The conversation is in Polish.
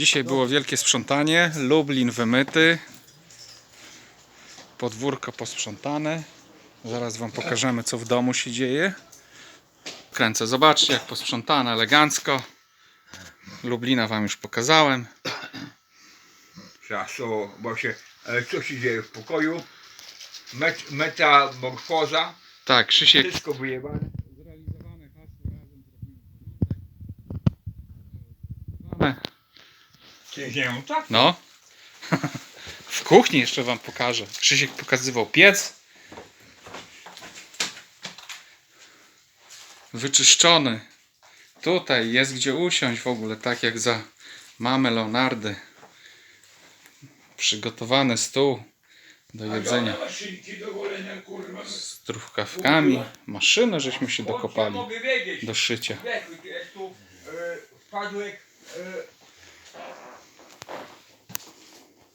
Dzisiaj było wielkie sprzątanie. Lublin wymyty. Podwórko posprzątane. Zaraz Wam pokażemy, co w domu się dzieje. Kręcę. Zobaczcie, jak posprzątane elegancko. Lublina Wam już pokazałem. Czasu, bo się, e, co się dzieje w pokoju? Met, metamorfoza, Tak, Krzysiek. wszystko wyjebane. Tak? No. W kuchni jeszcze Wam pokażę. Krzysiek pokazywał piec. Wyczyszczony. Tutaj jest gdzie usiąść w ogóle, tak jak za mamy Leonardy. Przygotowany stół do jedzenia. Z truchawkami. Maszyny żeśmy się dokopali do szycia. E, wpadłek e,